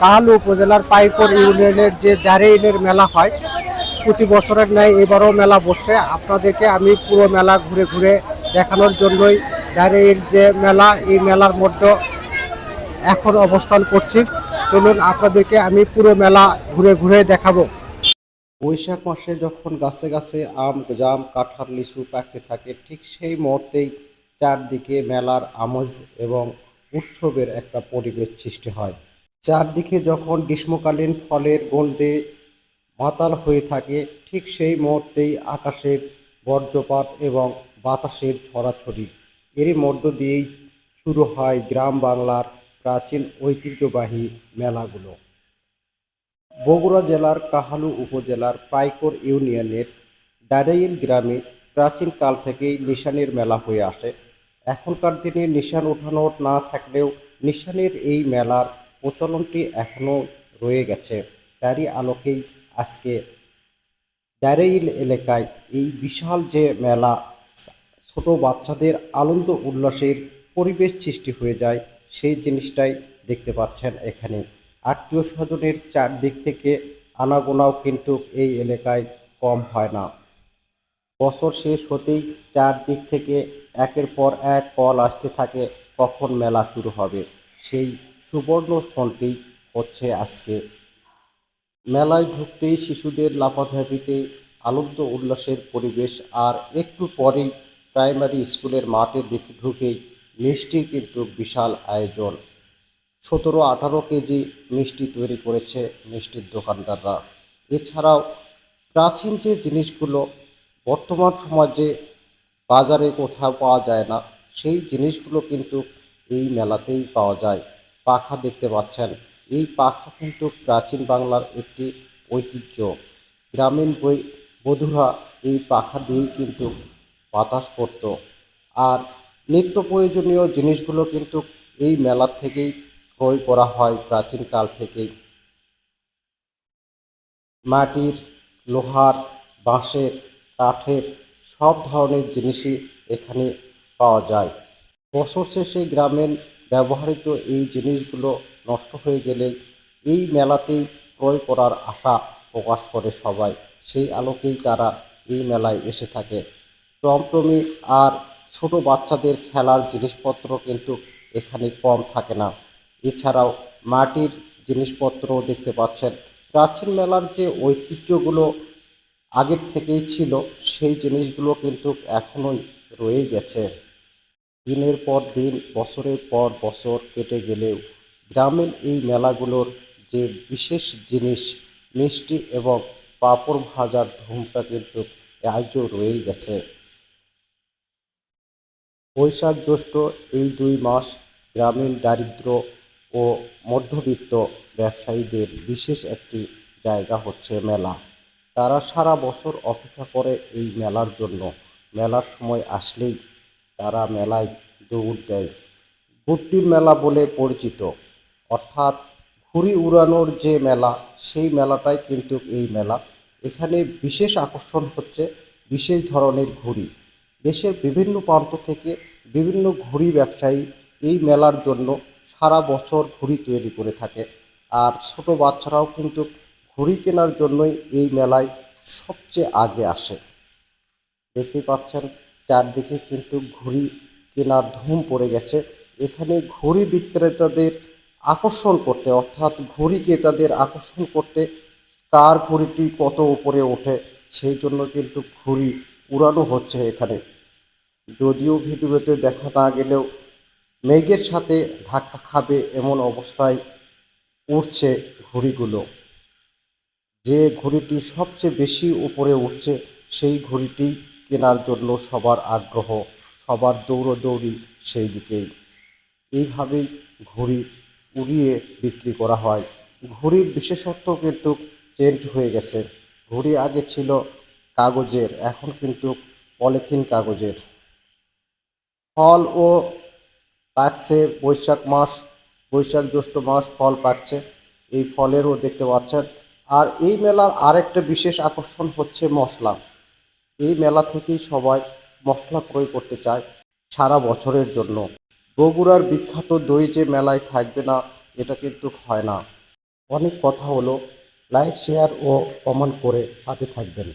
কাহালু উপজেলার পাইকর ইউনিয়নের যে জারেইলের মেলা হয়, প্রতি বছরের ন্যায় এবারও মেলা বসছে আপনাদেরকে আমি পুরো মেলা ঘুরে ঘুরে দেখানোর জন্যই জারেইল যে মেলা, এই মেলার মধ্যে এখন অবস্থান করছি। চলুন আপনাদেরকে আমি পুরো মেলা ঘুরে ঘুরে দেখাবো। বৈশাখ মাসে যখন গাছে গাছে আম, জাম, কাঁঠাল, লিচু পাকতে থাকে, ঠিক সেই মুহূর্তেই চারদিকে মেলার আমেজ এবং উৎসবের একটা পরিবেশ সৃষ্টি হয়। চারদিকে যখন গ্রীষ্মকালীন ফলের গন্ধে মাতাল হয়ে থাকে, ঠিক সেই মুহূর্তেই আকাশের বজ্রপাত এবং বাতাসের ছড়াছড়ি। এরই মধ্য দিয়েই শুরু হয় গ্রাম বাংলার প্রাচীন ঐতিহ্যবাহী মেলাগুলো। বগুড়া জেলার কাহালু উপজেলার পাইকর ইউনিয়নের দারাইল গ্রামে প্রাচীনকাল থেকেই নিশানের মেলা হয়ে আসে। এখনকার দিনে নিশান ওঠানোর না থাকলেও নিশানের এই মেলার প্রচলনটি এখনও রয়ে গেছে। তারই আলোকেই আজকে দারাইল এলাকায় এই বিশাল যে মেলা, ছোট বাচ্চাদের আনন্দ উল্লাসের পরিবেশ সৃষ্টি হয়ে যায়, সেই জিনিসটাই দেখতে পাচ্ছেন এখানে। আত্মীয় স্বজনের চারদিক থেকে আনাগোনাও কিন্তু এই এলাকায় কম হয় না। বছর শেষ হতেই চারদিক থেকে একের পর এক কল আসতে থাকে, কখন মেলা শুরু হবে? সেই সুবর্ণ ক্ষণটি হচ্ছে আজকে। মেলায় ঢুকতেই শিশুদের লাফাধাপিতে আনন্দ উল্লাসের পরিবেশ আর একটু পরেই প্রাইমারি স্কুলের মাঠের দিকে ঢুকেই মিষ্টির কিন্তু বিশাল আয়োজন। সতেরো আঠারো কেজি মিষ্টি তৈরি করেছে মিষ্টির দোকানদাররা। এছাড়াও প্রাচীন যে জিনিসগুলো বর্তমান সমাজে বাজারে কোথাও পাওয়া যায় না, সেই জিনিসগুলো কিন্তু এই মেলাতেই পাওয়া যায়। পাখা দেখতে পাচ্ছেন। এই পাখা কিন্তু প্রাচীন বাংলার একটি ঐতিহ্য। গ্রামীণ বই বধুরা এই পাখা দিয়েই কিন্তু বাতাস করত। আর নিত্য প্রয়োজনীয় জিনিসগুলো কিন্তু এই মেলা থেকেই ক্রয় করা হয় প্রাচীনকাল থেকেই। মাটির, লোহার, বাঁশের, কাঠের সব ধরনের জিনিসই এখানে পাওয়া যায়। বছর শেষে গ্রামের ব্যবহৃত এই জিনিসগুলো নষ্ট হয়ে গেলে এই মেলাতেই ক্রয় করার আশা প্রকাশ করে সবাই। সেই আলোকেই তারা এই মেলায় এসে থাকে। টমটমি আর ছোট বাচ্চাদের খেলার জিনিসপত্র কিন্তু এখানে কম থাকে না। এছাড়াও মাটির জিনিসপত্র দেখতে পাচ্ছেন। প্রাচীন মেলার যে ঐতিহ্যগুলো আগের থেকেই ছিল, সেই জিনিসগুলো কিন্তু এখনোই রয়ে গেছে। দিনের পর দিন, বছরের পর বছর কেটে গেলেও গ্রামের এই মেলাগুলোর যে বিশেষ জিনিস, মিষ্টি এবং পাঁপড় ভাজার ধুমটা কিন্তু আজও রয়েই গেছে। বৈশাখ জ্যৈষ্ঠ এই দুই মাস গ্রামীণ দারিদ্র ও মধ্যবিত্ত ব্যবসায়ীদের বিশেষ একটি জায়গা হচ্ছে মেলা। তারা সারা বছর অপেক্ষা করে এই মেলার জন্য। মেলার সময় আসলেই তারা মেলায় দৌড় দেয়। গুড্ডির মেলা বলে পরিচিত। অর্থাৎ ঘুড়ি উড়ানোর যে মেলা, সেই মেলাটাই কিন্তু এই মেলা। এখানে বিশেষ আকর্ষণ হচ্ছে বিশেষ ধরনের ঘুড়ি। দেশের বিভিন্ন প্রান্ত থেকে বিভিন্ন ঘুড়ি ব্যবসায়ী এই মেলার জন্য সারা বছর ঘুড়ি তৈরি করে থাকে। আর ছোট বাচ্চারাও কিন্তু ঘুড়ি কেনার জন্যই এই মেলায় সবচেয়ে আগে আসে। দেখতে পাচ্ছেন চারদিকে কিন্তু ঘুড়ি কেনার ধুম পড়ে গেছে। এখানে ঘুড়ি বিক্রেতাদের আকর্ষণ করতে, অর্থাৎ ঘুড়ি ক্রেতাদের আকর্ষণ করতে কার ঘুড়িটি কত উপরে ওঠে, সেই জন্য কিন্তু ঘুড়ি উড়ানো হচ্ছে এখানে। যদিও ভিডিওতে দেখা না গেলেও মেঘের সাথে ধাক্কা খাবে এমন অবস্থায় উঠছে ঘুড়িগুলো। যে ঘুড়িটি সবচেয়ে বেশি উপরে উঠছে সেই ঘড়িটি কেনার জন্য সবার আগ্রহ, সবার দৌড়দৌড়ি সেই দিকেই। এইভাবেই ঘড়ি উড়িয়ে বিক্রি করা হয়। ঘড়ির বিশেষত্ব কিন্তু চেঞ্জ হয়ে গেছে। ঘড়ি আগে ছিল কাগজের, এখন কিন্তু পলিথিন কাগজের। ফল ও পাকছে, বৈশাখ মাস, বৈশাখ জ্যৈষ্ঠ মাস ফল পাকছে, এই ফলেরও দেখতে পাচ্ছেন। আর এই মেলার আরেকটা বিশেষ আকর্ষণ হচ্ছে মশলা। এই মেলা থেকেই সবাই মশলা ক্রয় করতে চায় সারা বছরের জন্য। বগুড়ার বিখ্যাত দই যে মেলায় থাকবে না, এটা কিন্তু হয় না। অনেক কথা হলো, লাইক, শেয়ার ও কমেন্ট করে সাথে থাকবেন।